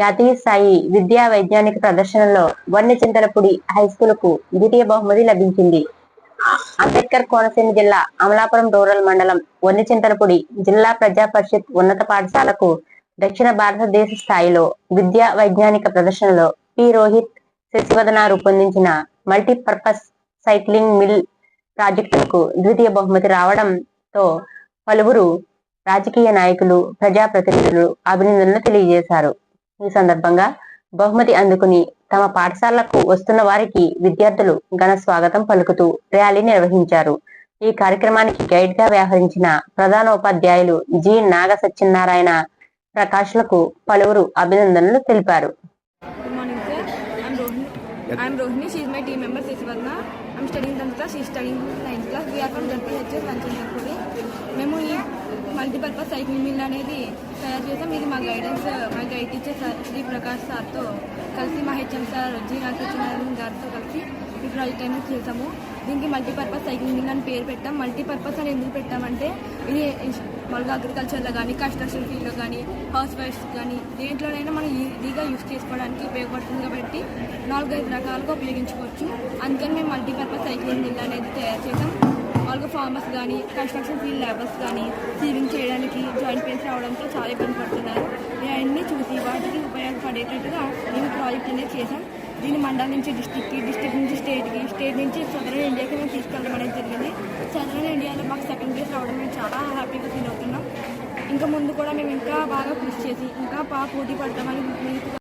జాతీయ స్థాయి విద్యా వైజ్ఞానిక ప్రదర్శనలో వన్యచింతలపూడి హై స్కూల్కు ద్వితీయ బహుమతి లభించింది. అంబేద్కర్ కోనసీమ జిల్లా అమలాపురం రూరల్ మండలం వన్యచింతలపూడి జిల్లా ప్రజా పరిషత్ ఉన్నత పాఠశాలకు దక్షిణ భారతదేశ స్థాయిలో విద్యా వైజ్ఞానిక ప్రదర్శనలో పి. రోహిత్ శశివదన రూపొందించిన మల్టీపర్పస్ సైక్లింగ్ మిల్ ప్రాజెక్టులకు ద్వితీయ బహుమతి రావడంతో పలువురు రాజకీయ నాయకులు ప్రజాప్రతినిధులు అభినందనలు తెలియజేశారు. ఈ సందర్భంగా బహుమతి అందుకుని తమ పాఠశాలకు వస్తున్న వారికి విద్యార్థులు ఘన స్వాగతం పలుకుతూ ర్యాలీ నిర్వహించారు ఈ కార్యక్రమానికి గైడ్గా వ్యవహరించిన ప్రధాన ఉపాధ్యాయులు జి నాగ సత్యనారాయణ ప్రకాష్లకు పలువురు అభినందనలు తెలిపారు Good morning, sir. I'm Rohini. I'm Rohini. She is my team member, Sisivadna. I'm studying 10th class. She is studying 9th class. We are from ZPHS Lanchampudi మేము ఈ మల్టీపర్పస్ సైకిల్ మిల్ అనేది తయారు చేసాం. ఇది మా గైడెన్స్ మా guide teacher sir Shri Prakash సార్తో కలిసి మా హెచ్ఎం సార్ జీ నాగసత్యనారాయణ గారితో కలిసి ఈ ప్రాజెక్ట్ అనేది చేసాము. దీనికి మల్టీపర్పస్ సైకిల్ మిల్ అని పేరు పెట్టాం. మల్టీపర్పస్ అని ఎందుకు పెట్టామంటే ఇది మామూలుగా అగ్రికల్చర్లో కానీ కన్స్ట్రక్షన్ ఫీల్డ్లో కానీ హౌస్ వైఫ్స్ కానీ దేంట్లోనైనా మనం ఈజీగా యూస్ చేసుకోవడానికి ఉపయోగపడుతుంది కాబట్టి నాలుగైదు రకాలుగా ఉపయోగించుకోవచ్చు. అందుకని మేము మల్టీపర్పస్ సైక్లింగ్ మిల్ అనేది తయారు చేసాం. మామూలుగా ఫార్మర్స్ కానీ కన్స్ట్రక్షన్ ఫీల్డ్ లేబర్స్ కానీ సీవింగ్ చేయడానికి జాయింట్ పెయిన్స్ రావడంతో చాలా ఇబ్బంది పడుతున్నారు. ఇవన్నీ చూసి వాటికి ఉపయోగపడేటట్టుగా మేము ప్రాజెక్ట్ అనేది చేసాం దీన్ని మండలం నుంచి డిస్టిక్కి డిస్టిక్ నుంచి స్టేట్కి స్టేట్ నుంచి సదరన్ ఇండియాకి మేము తీసుకెళ్ళడం అనేది జరిగింది. సదరన్ ఇండియాలో మాకు సెకండ్ ప్లేస్ రావడం మేము చాలా హ్యాపీగా ఫీల్ అవుతున్నాం. ఇంకా ముందు కూడా మేము ఇంకా బాగా కృషి చేసి ఇంకా బాగా పోటీ పడతామని